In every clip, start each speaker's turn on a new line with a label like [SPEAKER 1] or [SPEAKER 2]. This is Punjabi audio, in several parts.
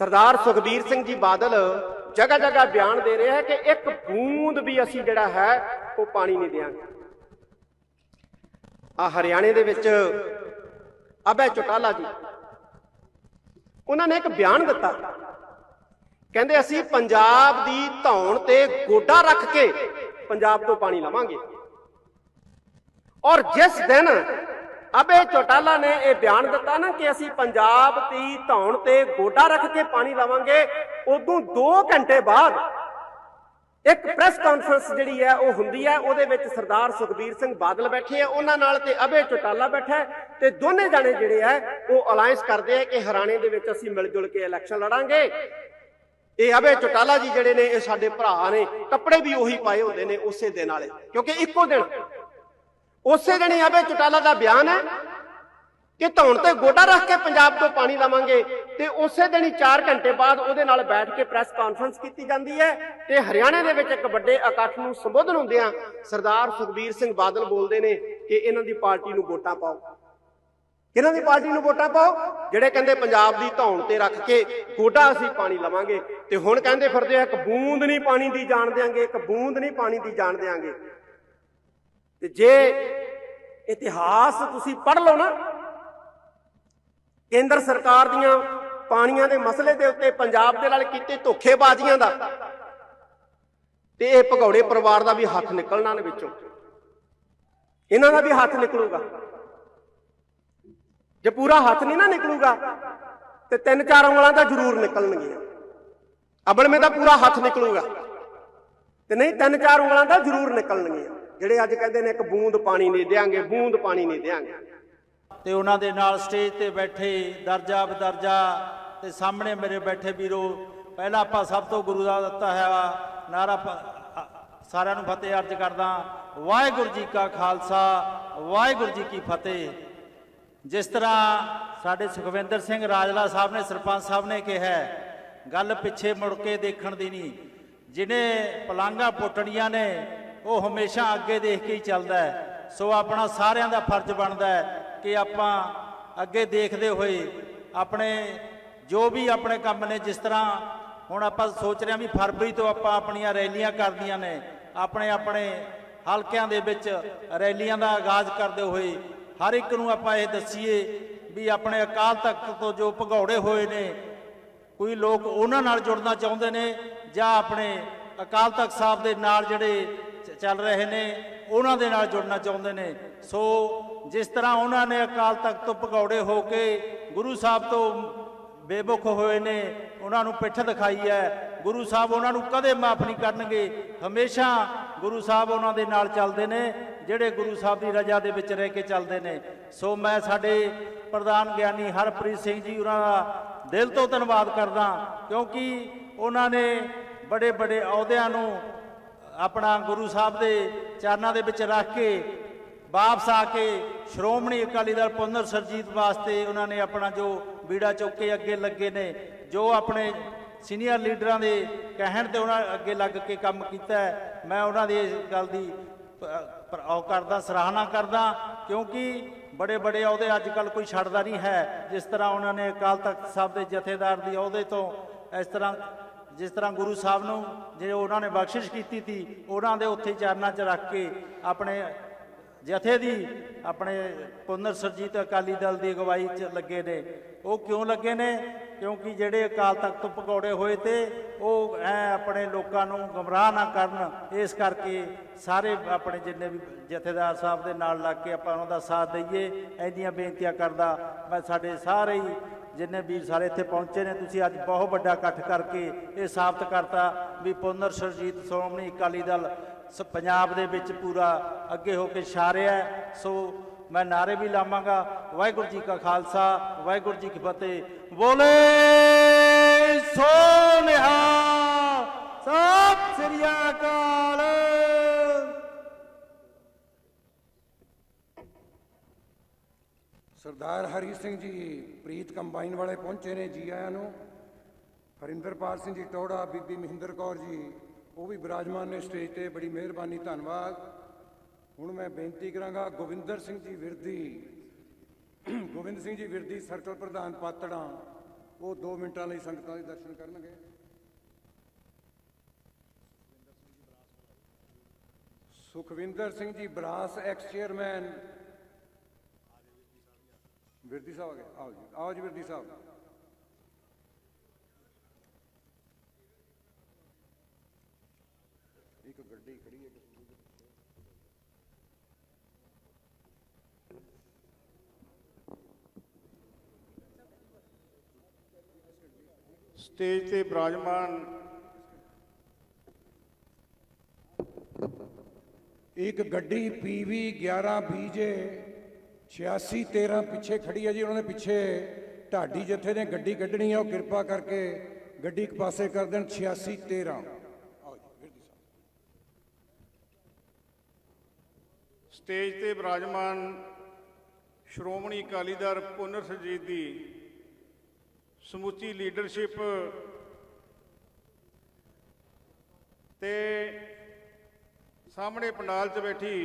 [SPEAKER 1] ਸਰਦਾਰ ਸੁਖਬੀਰ ਸਿੰਘ ਜੀ ਬਾਦਲ ਜਗ੍ਹਾ ਜਗ੍ਹਾ ਬਿਆਨ ਦੇ ਰਹੇ ਹੈ ਕਿ ਇੱਕ ਬੂੰਦ ਵੀ ਅਸੀਂ ਜਿਹੜਾ ਹੈ, ਉਹ ਪਾਣੀ ਨਹੀਂ ਦੇਵਾਂਗੇ ਆ ਹਰਿਆਣੇ ਦੇ ਵਿੱਚ ਅਬੈ ਚੋਟਾਲਾ ਜੀ, ਉਹਨਾਂ ਨੇ ਇੱਕ ਬਿਆਨ ਦਿੱਤਾ। ਕਹਿੰਦੇ ਅਸੀਂ ਪੰਜਾਬ ਦੀ ਧੌਣ ਤੇ ਗੋਡਾ ਰੱਖ ਕੇ ਪੰਜਾਬ ਤੋਂ ਪਾਣੀ ਲਵਾਂਗੇ। ਔਰ ਜਿਸ ਦਿਨ ਅਬੇ ਚੋਟਾਲਾ ਨੇ ਇਹ ਬਿਆਨ ਦਿੱਤਾ ਨਾ ਕਿ ਅਸੀਂ ਪੰਜਾਬ ਦੀ ਧੌਣ ਤੇ ਗੋਡਾ ਰੱਖ ਕੇ ਪਾਣੀ ਲਾਵਾਂਗੇ, ਉਦੋਂ 2 ਘੰਟੇ ਬਾਅਦ ਇੱਕ ਪ੍ਰੈਸ ਕਾਨਫਰੰਸ ਜਿਹੜੀ ਹੈ ਉਹ ਹੁੰਦੀ ਹੈ, ਉਹਦੇ ਵਿੱਚ ਸਰਦਾਰ ਸੁਖਬੀਰ ਸਿੰਘ ਬਾਦਲ ਬੈਠੇ ਆ, ਉਹਨਾਂ ਨਾਲ ਤੇ ਅਬੇ ਚੋਟਾਲਾ ਬੈਠਾ ਹੈ ਤੇ ਦੋਨੇ ਜਾਣੇ ਜਿਹੜੇ ਹੈ ਉਹ ਅਲਾਈਅੰਸ ਕਰਦੇ ਆ ਕਿ ਹਰਿਆਣੇ ਦੇ ਵਿੱਚ ਅਸੀਂ ਮਿਲ ਜੁਲ ਕੇ ਇਲੈਕਸ਼ਨ ਲੜਾਂਗੇ। ਇਹ ਅਬੇ ਚੋਟਾਲਾ ਜੀ ਜਿਹੜੇ ਨੇ, ਇਹ ਸਾਡੇ ਭਰਾ ਨੇ, ਕੱਪੜੇ ਵੀ ਉਹੀ ਪਾਏ ਹੁੰਦੇ ਨੇ ਉਸੇ ਦਿਨ ਵਾਲੇ, ਕਿਉਂਕਿ ਇੱਕੋ ਦਿਨ ਉਸੇ ਦਿਨ ਹੀ ਅਬੇ ਚੋਟਾਲਾ ਦਾ ਬਿਆਨ ਹੈ ਕਿ ਧੌਣ ਤੇ ਗੋਡਾ ਰੱਖ ਕੇ ਪੰਜਾਬ ਤੋਂ ਪਾਣੀ ਲਵਾਂਗੇ ਤੇ ਉਸੇ ਦਿਨ ਹੀ 4 ਘੰਟੇ ਬਾਅਦ ਉਹਦੇ ਨਾਲ ਬੈਠ ਕੇ ਪ੍ਰੈਸ ਕਾਨਫਰੰਸ ਕੀਤੀ ਜਾਂਦੀ ਹੈ ਤੇ ਹਰਿਆਣੇ ਦੇ ਵਿੱਚ ਇੱਕ ਵੱਡੇ ਇਕੱਠ ਨੂੰ ਸੰਬੋਧਨ ਹੁੰਦਿਆਂ ਸਰਦਾਰ ਸੁਖਬੀਰ ਸਿੰਘ ਬਾਦਲ ਬੋਲਦੇ ਨੇ ਕਿ ਇਹਨਾਂ ਦੀ ਪਾਰਟੀ ਨੂੰ ਵੋਟਾਂ ਪਾਓ। ਕਿਹਨਾਂ ਦੀ ਪਾਰਟੀ ਨੂੰ ਵੋਟਾਂ ਪਾਓ? ਜਿਹੜੇ ਕਹਿੰਦੇ ਪੰਜਾਬ ਦੀ ਧੌਣ ਤੇ ਰੱਖ ਕੇ ਗੋਡਾ ਅਸੀਂ ਪਾਣੀ ਲਵਾਂਗੇ ਤੇ ਹੁਣ ਕਹਿੰਦੇ ਫਿਰਦੇ ਆ, ਇੱਕ ਬੂੰਦ ਨਹੀਂ ਪਾਣੀ ਦੀ ਜਾਣ ਦਿਆਂਗੇ, ਇੱਕ ਬੂੰਦ ਨਹੀਂ ਪਾਣੀ ਦੀ ਜਾਣ ਦਿਆਂਗੇ। ਤੇ ਜੇ ਇਤਿਹਾਸ ਤੁਸੀਂ ਪੜ੍ਹ ਲਓ ਨਾ। ਕੇਂਦਰ ਸਰਕਾਰ ਦੀਆਂ ਪਾਣੀਆਂ ਦੇ ਮਸਲੇ ਦੇ ਉੱਤੇ ਪੰਜਾਬ ਦੇ ਨਾਲ ਕੀਤੇ ਧੋਖੇਬਾਜ਼ੀਆਂ ਦਾ ਤੇ ਇਹ ਭਗੌੜੇ ਪਰਿਵਾਰ ਦਾ ਵੀ ਹੱਥ ਨਿਕਲਣਾ ਨੇ ਵਿੱਚੋਂ। ਇਹਨਾਂ ਦਾ ਵੀ ਹੱਥ ਨਿਕਲੂਗਾ। ਜੇ ਪੂਰਾ ਹੱਥ ਨਹੀਂ ਨਾ ਨਿਕਲੂਗਾ, ਤੇ ਤਿੰਨ ਚਾਰ ਉਂਗਲਾਂ ਤਾਂ ਜ਼ਰੂਰ ਨਿਕਲਣਗੀਆਂ। ਅਬਲ ਮੇ ਤਾਂ ਪੂਰਾ ਹੱਥ ਨਿਕਲੂਗਾ। ਤੇ ਨਹੀਂ, ਤਿੰਨ ਚਾਰ ਉਂਗਲਾਂ ਤਾਂ ਜ਼ਰੂਰ ਨਿਕਲਣਗੀਆਂ। ਜਿਹੜੇ ਅੱਜ ਕਹਿੰਦੇ ਨੇ ਇੱਕ ਬੂੰਦ ਪਾਣੀ ਨਹੀਂ ਦੇਾਂਗੇ ਬੂੰਦ ਪਾਣੀ ਨਹੀਂ ਦੇਾਂਗੇ
[SPEAKER 2] ਤੇ ਉਹਨਾਂ ਦੇ ਨਾਲ ਸਟੇਜ ਤੇ ਬੈਠੇ ਦਰਜਾ ਬਦਰਜਾ ਤੇ ਸਾਹਮਣੇ ਮੇਰੇ ਬੈਠੇ ਵੀਰੋ, ਪਹਿਲਾਂ ਆਪਾਂ ਸਭ ਤੋਂ ਗੁਰੂ ਦਾ ਦਿੱਤਾ ਹੈ ਨਾਰਾ ਸਾਰਿਆਂ ਨੂੰ ਫਤਿਹ ਅਰਜ ਕਰਦਾ ਵਾਹਿਗੁਰੂ ਜੀ ਕਾ ਖਾਲਸਾ, ਵਾਹਿਗੁਰੂ ਜੀ ਕੀ ਫਤਿਹ। ਜਿਸ ਤਰ੍ਹਾਂ ਸਾਡੇ ਸੁਖਵਿੰਦਰ ਸਿੰਘ ਰਾਜਲਾ ਸਾਹਿਬ ਨੇ, ਸਰਪੰਚ ਸਾਹਿਬ ਨੇ ਕਿਹਾ ਗੱਲ ਪਿੱਛੇ ਮੁੜ ਕੇ ਦੇਖਣ ਦੀ ਨਹੀਂ। ਜਿਹਨੇ ਪਲਾਂਗਾ ਪੁੱਟਣੀਆਂ ਨੇ ਉਹ ਹਮੇਸ਼ਾ ਅੱਗੇ ਦੇਖ ਕੇ ਹੀ ਚੱਲਦਾ ਹੈ। ਸੋ ਆਪਣਾ ਸਾਰਿਆਂ ਦਾ ਫਰਜ਼ ਬਣਦਾ ਹੈ ਕਿ ਆਪਾਂ ਅੱਗੇ ਦੇਖਦੇ ਹੋਏ ਆਪਣੇ ਜੋ ਵੀ ਆਪਣੇ ਕੰਮ ਨੇ, ਜਿਸ ਤਰ੍ਹਾਂ ਹੁਣ ਆਪਾਂ ਸੋਚ ਰਹੇ ਹਾਂ ਵੀ ਫਰਵਰੀ ਤੋਂ ਆਪਾਂ ਆਪਣੀਆਂ ਰੈਲੀਆਂ ਕਰਦੀਆਂ ਨੇ, ਆਪਣੇ ਆਪਣੇ ਹਲਕਿਆਂ ਦੇ ਵਿੱਚ ਰੈਲੀਆਂ ਦਾ ਆਗਾਜ਼ ਕਰਦੇ ਹੋਏ ਹਰ ਇੱਕ ਨੂੰ ਆਪਾਂ ਇਹ ਦੱਸੀਏ ਵੀ ਆਪਣੇ ਅਕਾਲ ਤਖਤ ਤੋਂ ਜੋ ਭਗੌੜੇ ਹੋਏ ਨੇ, ਕੋਈ ਲੋਕ ਉਹਨਾਂ ਨਾਲ ਜੁੜਨਾ ਚਾਹੁੰਦੇ ਨੇ ਜਾਂ ਆਪਣੇ ਅਕਾਲ ਤਖਤ ਸਾਹਿਬ ਦੇ ਨਾਲ ਜਿਹੜੇ ਚੱਲ ਰਹੇ ਨੇ, ਉਹਨਾਂ ਦੇ ਨਾਲ ਜੁੜਨਾ ਚਾਹੁੰਦੇ ਨੇ। ਸੋ ਜਿਸ ਤਰ੍ਹਾਂ ਉਹਨਾਂ ਨੇ ਅਕਾਲ ਤਖਤ ਤੋਂ ਭਗੌੜੇ ਹੋ ਕੇ ਗੁਰੂ ਸਾਹਿਬ ਤੋਂ ਬੇਮੁਖ ਹੋਏ ਨੇ, ਉਹਨਾਂ ਨੂੰ ਪਿੱਠ ਦਿਖਾਈ ਹੈ। ਗੁਰੂ ਸਾਹਿਬ ਉਹਨਾਂ ਨੂੰ ਕਦੇ ਮਾਫ ਨਹੀਂ ਕਰਨਗੇ। ਹਮੇਸ਼ਾ ਗੁਰੂ ਸਾਹਿਬ ਉਹਨਾਂ ਦੇ ਨਾਲ ਚੱਲਦੇ ਨੇ, ਜਿਹੜੇ ਗੁਰੂ ਸਾਹਿਬ ਦੀ ਰਜ਼ਾ ਦੇ ਵਿੱਚ ਰਹਿ ਕੇ ਚੱਲਦੇ ਨੇ। ਸੋ ਮੈਂ ਸਾਡੇ ਪ੍ਰਧਾਨ ਗਿਆਨੀ ਹਰਪ੍ਰੀਤ ਸਿੰਘ ਜੀ ਉਹਨਾਂ ਦਾ ਦਿਲ ਤੋਂ ਧੰਨਵਾਦ ਕਰਦਾ, ਕਿਉਂਕਿ ਉਹਨਾਂ ਨੇ ਬੜੇ ਬੜੇ ਅਹੁਦਿਆਂ ਨੂੰ ਆਪਣਾ ਗੁਰੂ ਸਾਹਿਬ ਦੇ ਚਰਨਾਂ ਦੇ ਵਿੱਚ ਰੱਖ ਕੇ ਵਾਪਸ ਆ ਕੇ ਸ਼੍ਰੋਮਣੀ ਅਕਾਲੀ ਦਲ ਪੁਨਰ ਸਰਜੀਤ ਵਾਸਤੇ ਉਹਨਾਂ ਨੇ ਆਪਣਾ ਜੋ ਬੀੜਾ ਚੁੱਕ ਕੇ ਅੱਗੇ ਲੱਗੇ ਨੇ, ਜੋ ਆਪਣੇ ਸੀਨੀਅਰ ਲੀਡਰਾਂ ਦੇ ਕਹਿਣ ਤੇ ਉਹਨਾਂ ਅੱਗੇ ਲੱਗ ਕੇ ਕੰਮ ਕੀਤਾ ਮੈਂ ਉਹਨਾਂ ਦੀ ਇਸ ਗੱਲ ਦੀ ਉਹ ਕਰਦਾ, ਸਰਾਹਨਾ ਕਰਦਾ, ਕਿਉਂਕਿ ਬੜੇ ਬੜੇ ਅਹੁਦੇ ਅੱਜ ਕੱਲ ਕੋਈ ਛੱਡਦਾ ਨਹੀਂ ਹੈ, ਜਿਸ ਤਰ੍ਹਾਂ ਉਹਨਾਂ ਨੇ ਅਕਾਲ ਤਖਤ ਸਾਹਿਬ ਦੇ ਜਥੇਦਾਰ ਦੀ ਅਹੁਦੇ ਤੋਂ ਇਸ ਤਰ੍ਹਾਂ ਜਿਸ ਤਰ੍ਹਾਂ ਗੁਰੂ ਸਾਹਿਬ ਨੂੰ ਜੇ ਉਹਨਾਂ ਨੇ ਬਖਸ਼ਿਸ਼ ਕੀਤੀ ਸੀ, ਉਹਨਾਂ ਦੇ ਉੱਥੇ ਚਰਨਾਂ 'ਚ ਰੱਖ ਕੇ ਆਪਣੇ ਜਥੇ ਦੀ, ਆਪਣੇ ਪੁਨਰ ਸਰਜੀਤ ਅਕਾਲੀ ਦਲ ਦੀ ਅਗਵਾਈ 'ਚ ਲੱਗੇ ਨੇ। ਉਹ ਕਿਉਂ ਲੱਗੇ ਨੇ? ਕਿਉਂਕਿ ਜਿਹੜੇ ਅਕਾਲ ਤਖਤ ਪਕੌੜੇ ਹੋਏ ਤੇ ਉਹ ਐ ਆਪਣੇ ਲੋਕਾਂ ਨੂੰ ਗਮਰਾਹ ਨਾ ਕਰਨ, ਇਸ ਕਰਕੇ ਸਾਰੇ ਆਪਣੇ ਜਿੰਨੇ ਵੀ ਜਥੇਦਾਰ ਸਾਹਿਬ ਦੇ ਨਾਲ ਲੱਗ ਕੇ ਆਪਾਂ ਉਹਨਾਂ ਦਾ ਸਾਥ ਦਈਏ ਐਦੀਆਂ ਬੇਨਤੀਆਂ ਕਰਦਾ ਮੈਂ ਸਾਡੇ ਸਾਰੇ ਹੀ ਜਿੰਨੇ ਵੀਰ ਸਾਰੇ ਇੱਥੇ ਪਹੁੰਚੇ ਨੇ, ਤੁਸੀਂ ਅੱਜ ਬਹੁਤ ਵੱਡਾ ਇਕੱਠ ਕਰਕੇ ਇਹ ਸਾਬਤ ਕਰਤਾ ਵੀ ਪੁਨਰ ਸਰਜੀਤ ਸ਼੍ਰੋਮਣੀ ਅਕਾਲੀ ਦਲ ਸ- ਪੰਜਾਬ ਦੇ ਵਿੱਚ ਪੂਰਾ ਅੱਗੇ ਹੋ ਕੇ ਛਾਰਿਆ ਹੈ। ਸੋ ਮੈਂ ਨਾਰੇ ਵੀ ਲਾਵਾਂਗਾ, ਵਾਹਿਗੁਰੂ ਜੀ ਕਾ ਖਾਲਸਾ, ਵਾਹਿਗੁਰੂ ਜੀ ਕੀ ਫਤਿਹ ਬੋਲੇ ਸੋਨਿਹਾ ਸਤਿ ਸ੍ਰੀ ਅਕਾਲ
[SPEAKER 3] ਸਰਦਾਰ ਹਰੀ ਸਿੰਘ ਜੀ ਪ੍ਰੀਤ ਕੰਬਾਈਨ ਵਾਲੇ ਪਹੁੰਚੇ ਨੇ ਜੀ ਆਇਆਂ ਨੂੰ। ਹਰਿੰਦਰਪਾਲ ਸਿੰਘ ਜੀ ਟੋੜਾ ਬੀਬੀ ਮਹਿੰਦਰ ਕੌਰ ਜੀ, ਉਹ ਵੀ ਬਿਰਾਜਮਾਨ ਨੇ ਸਟੇਜ ਤੇ, ਬੜੀ ਮਿਹਰਬਾਨੀ, ਧੰਨਵਾਦ। ਹੁਣ ਮੈਂ ਬੇਨਤੀ ਕਰਾਂਗਾ ਗੋਵਿੰਦਰ ਸਿੰਘ ਜੀ ਵਿਰਦੀ ਗੋਬਿੰਦ ਸਿੰਘ ਜੀ ਵਿਰਦੀ, ਸਰਕਲ ਪ੍ਰਧਾਨ ਪਾਤੜਾਂ, ਉਹ 2 ਮਿੰਟਾਂ ਲਈ ਸੰਗਤਾਂ ਦੇ ਦਰਸ਼ਨ ਕਰਨਗੇ। ਸੁਖਵਿੰਦਰ ਸਿੰਘ ਜੀ ਬਰਾਸ ਐਕਸ ਚੇਅਰਮੈਨ ਵਿਰਦੀ ਸਾਹਿਬ ਆ ਗਏ ਆਓ ਜੀ ਆਓ ਜੀ ਵਿਰਦੀ ਸਾਹਿਬ ਇੱਕ ਗੱਡੀ ਖੜੀ ਹੈ
[SPEAKER 4] ਸਟੇਜ ਤੇ ਬਿਰਾਜਮਾਨ
[SPEAKER 3] ਇੱਕ ਗੱਡੀ ਪੀਵੀ 11 ਬੀਜੇ 8613 ਪਿੱਛੇ ਖੜੀ ਹੈ ਜੀ, ਉਹਨਾਂ ਨੇ ਪਿੱਛੇ ਢਾਡੀ ਜਥੇ ਨੇ ਗੱਡੀ ਕੱਢਣੀ ਹੈ ਉਹ ਕਿਰਪਾ ਕਰਕੇ ਗੱਡੀ ਇੱਕ ਪਾਸੇ ਕਰ ਦੇਣ 8613 ਆਓ
[SPEAKER 4] ਸਟੇਜ ਤੇ ਬਿਰਾਜਮਾਨ ਸ਼੍ਰੋਮਣੀ ਅਕਾਲੀ ਦਲ ਪੁਨਰ ਸਰਜੀਤ ਦੀ ਸਮੁੱਚੀ ਲੀਡਰਸ਼ਿਪ ਤੇ ਸਾਹਮਣੇ ਪੰਡਾਲ 'ਚ ਬੈਠੀ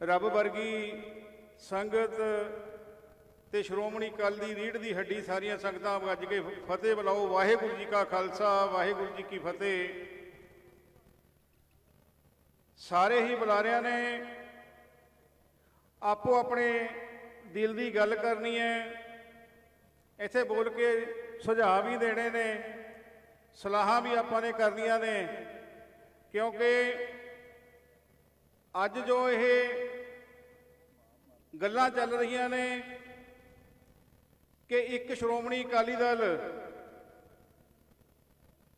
[SPEAKER 4] ਰੱਬ ਵਰਗੀ ਸੰਗਤ ਤੇ ਸ਼੍ਰੋਮਣੀ ਅਕਾਲੀ ਦੀ ਰੀੜ ਦੀ ਹੱਡੀ ਸਾਰੀਆਂ ਸੰਗਤਾਂ ਵੱਜ ਕੇ ਫਤਿਹ ਬੁਲਾਓ। ਵਾਹਿਗੁਰੂ ਜੀ ਕਾ ਖਾਲਸਾ, ਵਾਹਿਗੁਰੂ ਜੀ ਕੀ ਫਤਿਹ। ਸਾਰੇ ਹੀ ਬੁਲਾਰਿਆਂ ਨੇ ਆਪੋ ਆਪਣੇ ਦਿਲ ਦੀ ਗੱਲ ਕਰਨੀ ਹੈ। ਇੱਥੇ ਬੋਲ ਕੇ ਸੁਝਾਅ ਵੀ ਦੇਣੇ ਨੇ, ਸਲਾਹਾਂ ਵੀ ਆਪਾਂ ਨੇ ਕਰਨੀਆਂ ਨੇ। ਕਿਉਂਕਿ ਅੱਜ ਜੋ ਇਹ ਗੱਲਾਂ ਚੱਲ ਰਹੀਆਂ ਨੇ ਕਿ ਇੱਕ ਸ਼੍ਰੋਮਣੀ ਅਕਾਲੀ ਦਲ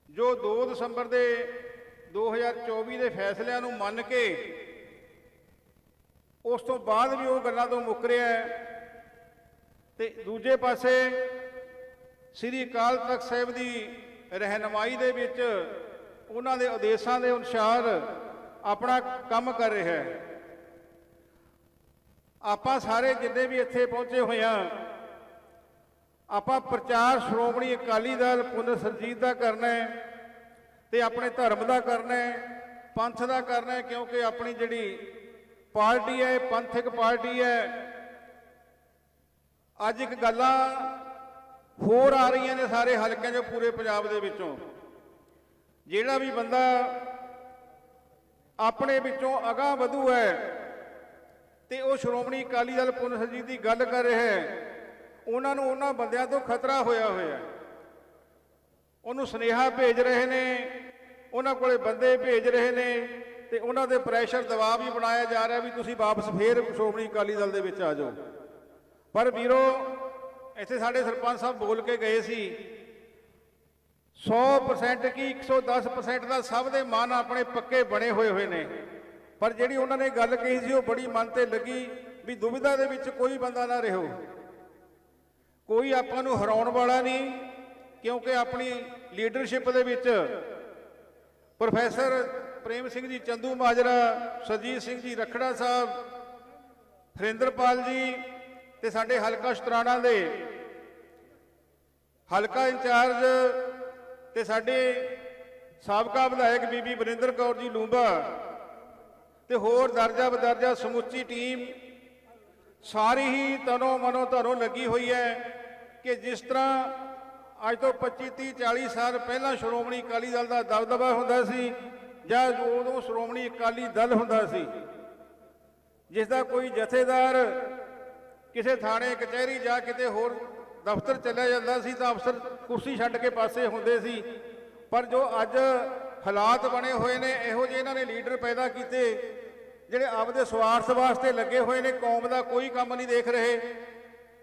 [SPEAKER 4] ਜੋ 2 ਦਸੰਬਰ ਦੇ 2024 ਦੇ ਫੈਸਲਿਆਂ ਨੂੰ ਮੰਨ ਕੇ ਉਸ ਤੋਂ ਬਾਅਦ ਵੀ ਉਹ ਗੱਲਾਂ ਤੋਂ ਮੁੱਕ ਰਿਹਾ ਹੈ ਤੇ ਦੂਜੇ ਪਾਸੇ ਸ੍ਰੀ ਅਕਾਲ ਤਖਤ ਸਾਹਿਬ ਦੀ ਰਹਿਨਮਾਈ ਦੇ ਵਿੱਚ ਉਹਨਾਂ ਦੇ ਆਦੇਸ਼ਾਂ ਦੇ ਅਨੁਸਾਰ ਆਪਣਾ ਕੰਮ ਕਰ ਰਿਹਾ ਹੈ। ਆਪਾਂ ਸਾਰੇ ਜਿੰਨੇ ਵੀ ਇੱਥੇ ਪਹੁੰਚੇ ਹੋਏ ਹਾਂ, ਆਪਾਂ ਪ੍ਰਚਾਰ ਸ਼੍ਰੋਮਣੀ ਅਕਾਲੀ ਦਲ ਪੁਨਰ ਸਰਜੀਤ ਦਾ ਕਰਨਾ ਹੈ ਤੇ ਆਪਣੇ ਧਰਮ ਦਾ ਕਰਨਾ ਹੈ, ਪੰਥ ਦਾ ਕਰਨਾ ਹੈ, ਕਿਉਂਕਿ ਆਪਣੀ ਜਿਹੜੀ ਪਾਰਟੀ ਹੈ ਪੰਥਕ ਪਾਰਟੀ ਹੈ। ਅੱਜ ਇੱਕ ਗੱਲਾਂ ਹੋਰ ਆ ਰਹੀਆਂ ਨੇ ਸਾਰੇ ਹਲਕਿਆਂ 'ਚੋਂ ਪੂਰੇ ਪੰਜਾਬ ਦੇ ਵਿੱਚੋਂ। ਜਿਹੜਾ ਵੀ ਬੰਦਾ ਆਪਣੇ ਵਿੱਚੋਂ ਅਗਾਹ ਵਧੂ ਹੈ ਤੇ ਉਹ ਸ਼੍ਰੋਮਣੀ ਅਕਾਲੀ ਦਲ ਪੁਨਰ ਜੀ ਦੀ ਗੱਲ ਕਰ ਰਿਹਾ ਹੈ। ਉਹਨਾਂ ਨੂੰ ਉਹਨਾਂ ਬੰਦਿਆਂ ਤੋਂ ਖਤਰਾ ਹੋਇਆ ਹੋਇਆ ਹੈ। ਉਹਨੂੰ ਸੁਨੇਹਾ ਭੇਜ ਰਹੇ ਨੇ, ਉਹਨਾਂ ਕੋਲੇ ਬੰਦੇ ਭੇਜ ਰਹੇ ਨੇ ਤੇ ਉਹਨਾਂ ਦੇ ਪ੍ਰੈਸ਼ਰ ਦਬਾਅ ਵੀ ਬਣਾਇਆ ਜਾ ਰਿਹਾ ਵੀ ਤੁਸੀਂ ਵਾਪਸ ਫੇਰ ਸ਼੍ਰੋਮਣੀ ਅਕਾਲੀ ਦਲ ਦੇ ਵਿੱਚ ਆ ਜਾਓ। ਪਰ ਵੀਰੋ, ਇੱਥੇ ਸਾਡੇ ਸਰਪੰਚ ਸਾਹਿਬ ਬੋਲ ਕੇ ਗਏ ਸੀ 100% ਕੀ 110% ਦਾ ਸਭ ਦੇ ਮਨ ਆਪਣੇ ਪੱਕੇ ਬਣੇ ਹੋਏ ਹੋਏ ਨੇ। ਪਰ ਜਿਹੜੀ ਉਹਨਾਂ ਨੇ ਗੱਲ ਕਹੀ ਸੀ, ਉਹ ਬੜੀ ਮਨ ਤੇ ਲੱਗੀ ਵੀ ਦੁਵਿਧਾ ਦੇ ਵਿੱਚ ਕੋਈ ਬੰਦਾ ਨਾ ਰਹੋ। ਕੋਈ ਆਪਾਂ ਨੂੰ ਹਰਾਉਣ ਵਾਲਾ ਨਹੀਂ, ਕਿਉਂਕਿ ਆਪਣੀ ਲੀਡਰਸ਼ਿਪ ਦੇ ਵਿੱਚ ਪ੍ਰੋਫੈਸਰ ਪ੍ਰੇਮ ਸਿੰਘ ਜੀ, ਚੰਦੂ ਮਾਜਰਾ, ਸਰਜੀਤ ਸਿੰਘ ਜੀ, ਰਖੜਾ ਸਾਹਿਬ, ਹਰਿੰਦਰਪਾਲ ਜੀ ਤੇ ਸਾਡੇ ਹਲਕਾ ਸ਼ਤਰਾਣਾ ਦੇ ਹਲਕਾ ਇੰਚਾਰਜ ਤੇ ਸਾਡੇ ਸਾਬਕਾ ਵਿਧਾਇਕ ਬੀਬੀ ਬਰਿੰਦਰ ਕੌਰ ਜੀ ਲੂੰਬਾ ਤੇ ਹੋਰ ਦਰਜਾ ਬਦਰਜਾ ਸਮੁੱਚੀ ਟੀਮ ਸਾਰੀ ਹੀ ਤਨੋ ਮਨੋ ਧਰੋਂ ਲੱਗੀ ਹੋਈ ਹੈ ਕਿ ਜਿਸ ਤਰ੍ਹਾਂ ਅੱਜ ਤੋਂ 25 30 40 ਸਾਲ ਪਹਿਲਾਂ ਸ਼੍ਰੋਮਣੀ ਅਕਾਲੀ ਦਲ ਦਾ ਦਬਦਬਾ ਹੁੰਦਾ ਸੀ ਜਾਂ ਉਦੋਂ ਸ਼੍ਰੋਮਣੀ ਅਕਾਲੀ ਦਲ ਹੁੰਦਾ ਸੀ, ਜਿਸ ਦਾ ਕੋਈ ਜਥੇਦਾਰ ਕਿਸੇ ਥਾਣੇ, ਕਚਹਿਰੀ ਜਾਂ ਕਿਤੇ ਹੋਰ ਦਫ਼ਤਰ ਚਲਿਆ ਜਾਂਦਾ ਸੀ ਤਾਂ ਅਫਸਰ ਕੁਰਸੀ ਛੱਡ ਕੇ ਪਾਸੇ ਹੁੰਦੇ ਸੀ। ਪਰ ਜੋ ਅੱਜ ਹਾਲਾਤ ਬਣੇ ਹੋਏ ਨੇ, ਇਹੋ ਜਿਹੇ ਇਹਨਾਂ ਨੇ ਲੀਡਰ ਪੈਦਾ ਕੀਤੇ ਜਿਹੜੇ ਆਪਦੇ ਸਵਾਰਥ ਵਾਸਤੇ ਲੱਗੇ ਹੋਏ ਨੇ, ਕੌਮ ਦਾ ਕੋਈ ਕੰਮ ਨਹੀਂ ਦੇਖ ਰਹੇ,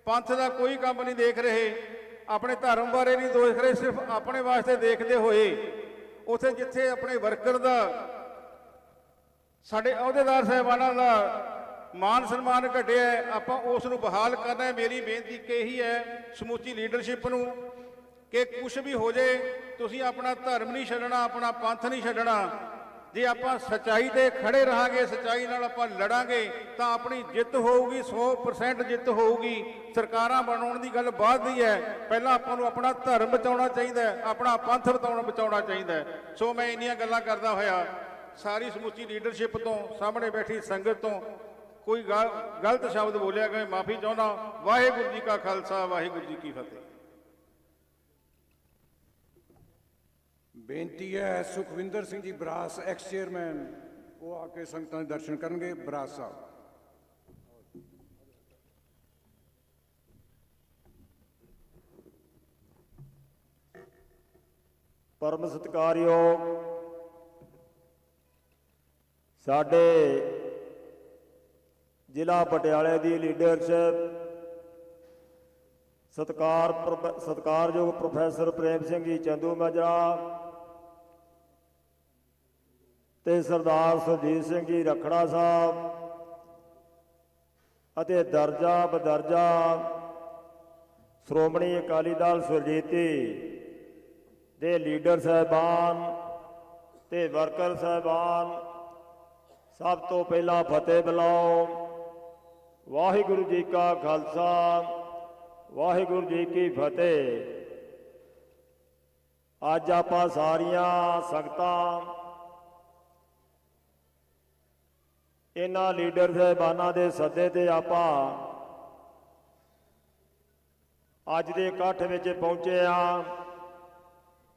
[SPEAKER 4] ਪੰਥ ਦਾ ਕੋਈ ਕੰਮ ਨਹੀਂ ਦੇਖ ਰਹੇ, ਆਪਣੇ ਧਰਮ ਬਾਰੇ ਨਹੀਂ ਦੇਖ ਰਹੇ, ਸਿਰਫ ਆਪਣੇ ਵਾਸਤੇ ਦੇਖਦੇ ਹੋਏ, ਉਥੇ ਜਿੱਥੇ ਆਪਣੇ ਵਰਕਰ ਦਾ, ਸਾਡੇ ਅਹੁਦੇਦਾਰ ਸਾਹਿਬਾਨਾਂ ਦਾ ਮਾਨ ਸਨਮਾਨ ਘਟਿਆ ਆਪਾਂ ਉਸ ਨੂੰ ਬਹਾਲ ਕਰਨਾ ਹੈ। ਮੇਰੀ ਬੇਨਤੀ ਕਿ ਇਹੀ ਹੈ, ਸਮੁੱਚੀ ਲੀਡਰਸ਼ਿਪ ਨੂੰ, ਕਿ ਕੁਝ ਵੀ ਹੋ ਜੇ ਤੁਸੀਂ ਆਪਣਾ ਧਰਮ ਨਹੀਂ ਛੱਡਣਾ, ਆਪਣਾ ਪੰਥ ਨਹੀਂ ਛੱਡਣਾ ਜੇ ਆਪਾਂ ਸਚਾਈ ਤੇ ਖੜੇ ਰਹਾਂਗੇ, ਸਚਾਈ ਨਾਲ ਆਪਾਂ ਲੜਾਂਗੇ, ਤਾਂ ਆਪਣੀ ਜਿੱਤ ਹੋਊਗੀ 100% ਜਿੱਤ ਹੋਊਗੀ। ਸਰਕਾਰਾਂ ਬਣਾਉਣ ਦੀ ਗੱਲ ਬਾਅਦ ਦੀ ਹੈ। ਪਹਿਲਾਂ ਆਪਾਂ ਨੂੰ ਆਪਣਾ ਧਰਮ ਬਚਾਉਣਾ ਚਾਹੀਦਾ ਹੈ, ਆਪਣਾ ਪੰਥ ਬਚਾਉਣਾ ਬਚਾਉਣਾ ਚਾਹੀਦਾ ਹੈ। ਸੋ ਮੈਂ ਇੰਨੀਆਂ ਗੱਲਾਂ ਕਰਦਾ ਹੋਇਆ, ਸਾਰੀ ਸਮੁੱਚੀ ਲੀਡਰਸ਼ਿਪ ਤੋਂ, ਸਾਹਮਣੇ ਬੈਠੀ ਸੰਗਤ ਤੋਂ, ਕੋਈ ਗ- ਗਲਤ ਸ਼ਬਦ ਬੋਲਿਆ ਗਿਆ ਮਾਫੀ ਚਾਹੁੰਦਾ। ਵਾਹਿਗੁਰੂ ਜੀ ਕਾ ਖਾਲਸਾ, ਵਾਹਿਗੁਰੂ ਜੀ ਕੀ ਫਤਿਹ।
[SPEAKER 3] ਬੇਨਤੀ ਹੈ, ਸੁਖਵਿੰਦਰ ਸਿੰਘ ਜੀ ਬਰਾਸ ਐਕਸ ਚੇਅਰਮੈਨ ਉਹ ਆ ਕੇ ਸੰਗਤਾਂ ਦੇ ਦਰਸ਼ਨ ਕਰਨਗੇ, ਬਰਾਸ ਸਾਹਿਬ।
[SPEAKER 5] ਪਰਮ ਸਤਿਕਾਰਯੋਗ ਸਾਡੇ ਜ਼ਿਲ੍ਹਾ ਪਟਿਆਲੇ ਦੀ ਲੀਡਰਸ਼ਿਪ ਸਤਕਾਰ ਪ੍ਰੋਫੈ- ਸਤਿਕਾਰਯੋਗ ਪ੍ਰੋਫੈਸਰ ਪ੍ਰੇਮ ਸਿੰਘ ਜੀ ਚੰਦੂ ਮਾਜਰਾ ਤੇ ਸਰਦਾਰ ਸੁਰਜੀਤ ਸਿੰਘ ਜੀ ਰਖੜਾ ਸਾਹਿਬ ਅਤੇ ਦਰਜਾ ਬਦਰਜਾ ਸ਼੍ਰੋਮਣੀ ਅਕਾਲੀ ਦਲ ਸੁਰਜੀਤੀ ਦੇ ਲੀਡਰ ਸਾਹਿਬਾਨ ਤੇ ਵਰਕਰ ਸਾਹਿਬਾਨ, ਸਭ ਤੋਂ ਪਹਿਲਾਂ ਫਤਿਹ ਬੁਲਾਓ। ਵਾਹਿਗੁਰੂ ਜੀ ਕਾ ਖਾਲਸਾ, ਵਾਹਿਗੁਰੂ ਜੀ ਕੀ ਫਤਿਹ। ਅੱਜ ਆਪਾਂ ਸਾਰੀਆਂ ਸੰਗਤਾਂ ਇਹਨਾਂ ਲੀਡਰ ਸਾਹਿਬਾਨਾਂ ਦੇ ਸੱਦੇ ਤੇ ਆਪਾਂ ਅੱਜ ਦੇ ਇਕੱਠ ਵਿੱਚ ਪਹੁੰਚੇ ਆ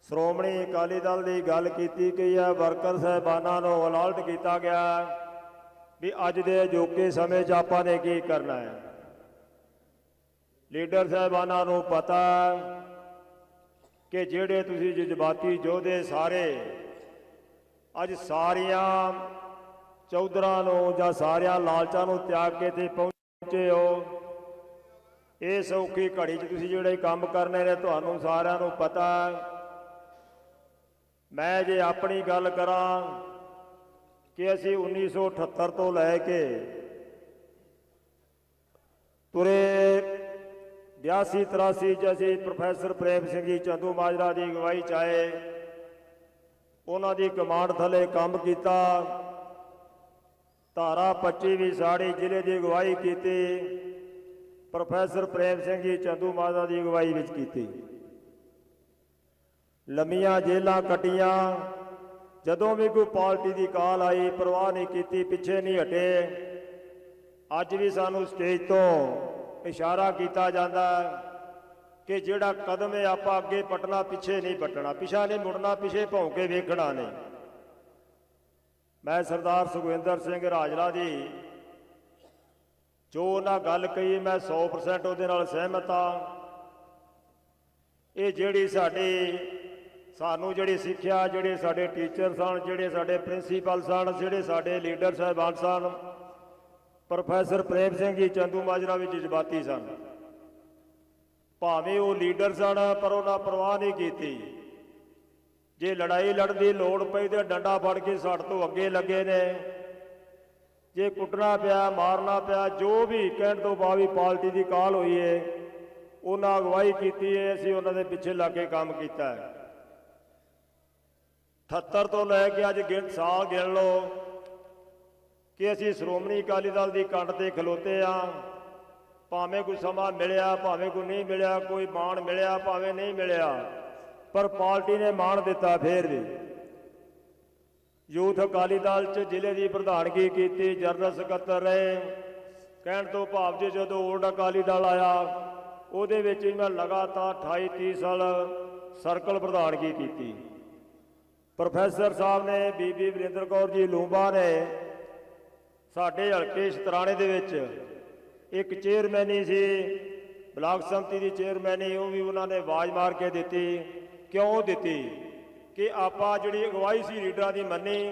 [SPEAKER 5] ਸ਼੍ਰੋਮਣੀ ਅਕਾਲੀ ਦਲ ਦੀ ਗੱਲ ਕੀਤੀ ਗਈ ਹੈ, ਵਰਕਰ ਸਾਹਿਬਾਨਾਂ ਨੂੰ ਅਲਰਟ ਕੀਤਾ ਗਿਆ ਵੀ ਅੱਜ ਦੇ ਅਜੋਕੇ ਸਮੇਂ 'ਚ ਆਪਾਂ ਨੇ ਕੀ ਕਰਨਾ ਹੈ। ਲੀਡਰ ਸਾਹਿਬਾਨਾਂ ਨੂੰ ਪਤਾ ਕਿ ਜਿਹੜੇ ਤੁਸੀਂ ਜਜ਼ਬਾਤੀ ਯੋਧੇ ਸਾਰੇ, ਅੱਜ ਸਾਰੀਆਂ ਚੌਧਰਾਂ ਨੂੰ ਜਾਂ ਸਾਰਿਆਂ ਲਾਲਚਾਂ ਨੂੰ ਤਿਆਗ ਕੇ ਤੇ ਪਹੁੰਚੇ ਹੋ। ਇਸ ਔਖੀ ਘੜੀ 'ਚ ਤੁਸੀਂ ਜਿਹੜੇ ਕੰਮ ਕਰਨੇ ਨੇ ਤੁਹਾਨੂੰ ਸਾਰਿਆਂ ਨੂੰ ਪਤਾ ਮੈਂ ਜੇ ਆਪਣੀ ਗੱਲ ਕਰਾਂ ਕਿ ਅਸੀਂ 1978 ਤੋਂ ਲੈ ਕੇ ਤੁਰੇ 82 83 ਚ ਅਸੀਂ ਪ੍ਰੋਫੈਸਰ ਪ੍ਰੇਮ ਸਿੰਘ ਜੀ ਚੰਦੂ ਮਾਜਰਾ ਦੀ ਅਗਵਾਈ ਚ ਆਏ। ਉਹਨਾਂ ਦੀ ਕਮਾਂਡ ਥੱਲੇ ਕੰਮ ਕੀਤਾ। ਧਾਰਾ 25 ਵੀ ਸਾੜੀ ਜ਼ਿਲ੍ਹੇ ਦੀ ਅਗਵਾਈ ਕੀਤੀ। ਪ੍ਰੋਫੈਸਰ ਪ੍ਰੇਮ ਸਿੰਘ ਜੀ ਚੰਦੂ ਮਾਜਰਾ ਦੀ ਅਗਵਾਈ ਵਿੱਚ ਕੀਤੀ। ਲੰਮੀਆਂ ਜੇਲਾਂ ਕੱਟੀਆਂ। ਜਦੋਂ ਵੀ ਕੋਈ ਪਾਰਟੀ ਦੀ ਕਾਲ ਆਈ, ਪਰਵਾਹ ਨਹੀਂ ਕੀਤੀ, ਪਿੱਛੇ ਨਹੀਂ ਹਟੇ। ਅੱਜ ਵੀ ਸਾਨੂੰ ਸਟੇਜ ਤੋਂ ਇਸ਼ਾਰਾ ਕੀਤਾ ਜਾਂਦਾ ਕਿ ਜਿਹੜਾ ਕਦਮ ਹੈ, ਆਪਾਂ ਅੱਗੇ ਪਟਣਾ ਪਿੱਛੇ ਨਹੀਂ ਪਟਣਾ ਪਿਛਾ ਨਹੀਂ ਮੁੜਨਾ, ਪਿੱਛੇ ਭੌਂ ਕੇ ਵੇਖਣਾ ਨਹੀਂ। ਮੈਂ ਸਰਦਾਰ ਸੁਖਵਿੰਦਰ ਸਿੰਘ ਰਾਜਲਾ ਜੀ, ਜੋ ਉਹਨਾਂ ਗੱਲ ਕਹੀ ਮੈਂ 100% ਉਹਦੇ ਨਾਲ ਸਹਿਮਤ ਹਾਂ। ਇਹ ਜਿਹੜੀ ਸਾਡੀ, ਸਾਨੂੰ ਜਿਹੜੀ ਸਿੱਖਿਆ, ਜਿਹੜੇ ਸਾਡੇ ਟੀਚਰ ਸਨ, ਜਿਹੜੇ ਸਾਡੇ ਪ੍ਰਿੰਸੀਪਲ ਸਨ, ਜਿਹੜੇ ਸਾਡੇ ਲੀਡਰ ਸਾਹਿਬਾਨ ਸਨ, ਪ੍ਰੋਫੈਸਰ ਪ੍ਰੇਮ ਸਿੰਘ ਜੀ, ਚੰਦੂ ਮਾਜਰਾ ਵੀ ਜਜ਼ਬਾਤੀ ਸਨ। ਭਾਵੇਂ ਉਹ ਲੀਡਰ ਸਨ, ਪਰ ਉਹਨਾਂ ਪਰਵਾਹ ਨਹੀਂ ਕੀਤੀ। ਜੇ ਲੜਾਈ ਲੜਨ ਦੀ ਲੋੜ ਪਈ ਤੇ ਡੰਡਾ ਫੜ ਕੇ ਸਾਡੇ ਤੋਂ ਅੱਗੇ ਲੱਗੇ ਨੇ। ਜੇ ਕੁੱਟਣਾ ਪਿਆ, ਮਾਰਨਾ ਪਿਆ, ਜੋ ਵੀ ਕਹਿਣ ਤੋਂ ਬਾਅਦ ਪਾਰਟੀ ਦੀ ਕਾਲ ਹੋਈ ਏ, ਉਹਨਾਂ ਅਗਵਾਈ ਕੀਤੀ ਏ, ਅਸੀਂ ਉਹਨਾਂ ਦੇ ਪਿੱਛੇ ਲੱਗ ਕੇ ਕੰਮ ਕੀਤਾ ਹੈ। 78 ਤੋਂ ਲੈ ਕੇ ਅੱਜ ਗਿਣ ਸਾਲ ਗਿਣ ਲਓ ਕਿ ਅਸੀਂ ਸ਼੍ਰੋਮਣੀ ਅਕਾਲੀ ਦਲ ਦੀ ਕੰਡ ਤੇ ਖਲੋਤੇ ਆ। ਭਾਵੇਂ ਕੋਈ ਸਮਾਂ ਮਿਲਿਆ, ਭਾਵੇਂ ਕੋਈ ਨਹੀਂ ਮਿਲਿਆ, ਕੋਈ ਮਾਣ ਮਿਲਿਆ, ਭਾਵੇਂ ਨਹੀਂ ਮਿਲਿਆ। ਪਰ ਪਾਰਟੀ ਨੇ ਮਾਣ ਦਿੱਤਾ ਫੇਰ ਵੀ। ਯੂਥ ਅਕਾਲੀ ਦਲ ਚ ਜ਼ਿਲ੍ਹੇ ਦੀ ਪ੍ਰਧਾਨਗੀ ਕੀਤੀ, ਜਨਰਲ ਸਕੱਤਰ ਰਹੇ। ਕਹਿਣ ਤੋਂ ਭਾਵ ਜੇ ਜਦੋਂ ਓਲਡ ਅਕਾਲੀ ਦਲ ਆਇਆ, ਉਹਦੇ ਵਿੱਚ ਹੀ ਮੈਂ ਲਗਾਤਾਰ 28 30 ਸਾਲ ਸਰਕਲ ਪ੍ਰਧਾਨਗੀ ਕੀਤੀ। ਪ੍ਰੋਫੈਸਰ ਸਾਹਿਬ ਨੇ, ਬੀਬੀ ਵਰਿੰਦਰ ਕੌਰ ਜੀ ਲੂੰਬਾ ਨੇ, ਸਾਡੇ ਹਲਕੇ ਸ਼ਤਰਾਣੇ ਦੇ ਵਿੱਚ ਇੱਕ ਚੇਅਰਮੈਨੀ ਸੀ, ਬਲਾਕ ਸੰਮਤੀ ਦੀ ਚੇਅਰਮੈਨੀ, ਉਹ ਵੀ ਉਹਨਾਂ ਨੇ ਆਵਾਜ਼ ਮਾਰ ਕੇ ਦਿੱਤੀ। ਕਿਉਂ ਦਿੱਤੀ? ਕਿ ਆਪਾਂ ਜਿਹੜੀ ਅਗਵਾਈ ਸੀ ਲੀਡਰਾਂ ਦੀ ਮੰਨੀ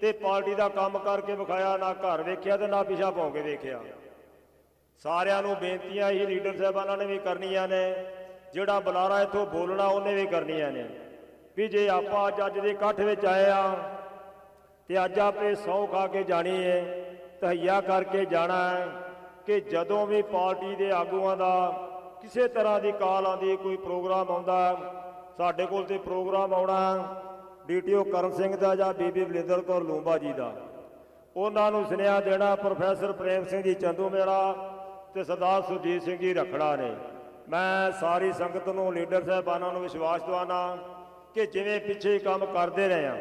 [SPEAKER 5] ਤੇ ਪਾਰਟੀ ਦਾ ਕੰਮ ਕਰਕੇ ਵਿਖਾਇਆ, ਨਾ ਘਰ ਵੇਖਿਆ ਤੇ ਨਾ ਪਿਛਾ ਭੌਂ ਕੇ ਵੇਖਿਆ। ਸਾਰਿਆਂ ਨੂੰ ਬੇਨਤੀਆਂ ਹੀ ਲੀਡਰ ਸਾਹਿਬਾਨਾਂ ਨੇ ਵੀ ਕਰਨੀਆਂ ਨੇ, ਜਿਹੜਾ ਬੁਲਾਰਾ ਇੱਥੋਂ ਬੋਲਣਾ ਉਹਨੇ ਵੀ ਕਰਨੀਆਂ ਨੇ। ਵੀ ਜੇ ਆਪਾਂ ਅੱਜ ਅੱਜ ਦੇ ਇਕੱਠ ਵਿੱਚ ਆਏ ਆ ਤੇ ਅੱਜ ਆਪੇ ਸੌ ਖਾ ਕੇ ਜਾਣੀ ਹੈ ਤਹਈਆ ਕਰਕੇ ਜਾਣਾ ਹੈ ਕਿ ਜਦੋਂ ਵੀ ਪਾਰਟੀ ਦੇ ਆਗੂਆਂ ਦਾ ਕਿਸੇ ਤਰ੍ਹਾਂ ਦੀ ਕਾਲ ਆਉਂਦੀ, ਕੋਈ ਪ੍ਰੋਗਰਾਮ ਆਉਂਦਾ ਸਾਡੇ ਕੋਲ ਤੇ ਪ੍ਰੋਗਰਾਮ ਆਉਣਾ ਡੀਟੀਓ ਕਰਨ ਸਿੰਘ ਦਾ ਜਾਂ ਬੀਬੀ ਬਲਿੰਦਰ ਕੌਰ ਲੂੰਬਾ ਜੀ ਦਾ। ਉਹਨਾਂ ਨੂੰ ਸੁਨੇਹਾ ਦੇਣਾ ਪ੍ਰੋਫੈਸਰ ਪ੍ਰੇਮ ਸਿੰਘ ਜੀ ਚੰਦੂ ਮੇਰਾ ਤੇ ਸਰਦਾਰ ਸੁਰਜੀਤ ਸਿੰਘ ਜੀ ਰਖੜਾ ਨੇ। ਮੈਂ ਸਾਰੀ ਸੰਗਤ ਨੂੰ, ਲੀਡਰ ਸਾਹਿਬਾਨਾਂ ਨੂੰ ਵਿਸ਼ਵਾਸ ਦਿਵਾਨਾ ਕਿ ਜਿਵੇਂ ਪਿੱਛੇ ਹੀ ਕੰਮ ਕਰਦੇ ਰਹੇ ਆ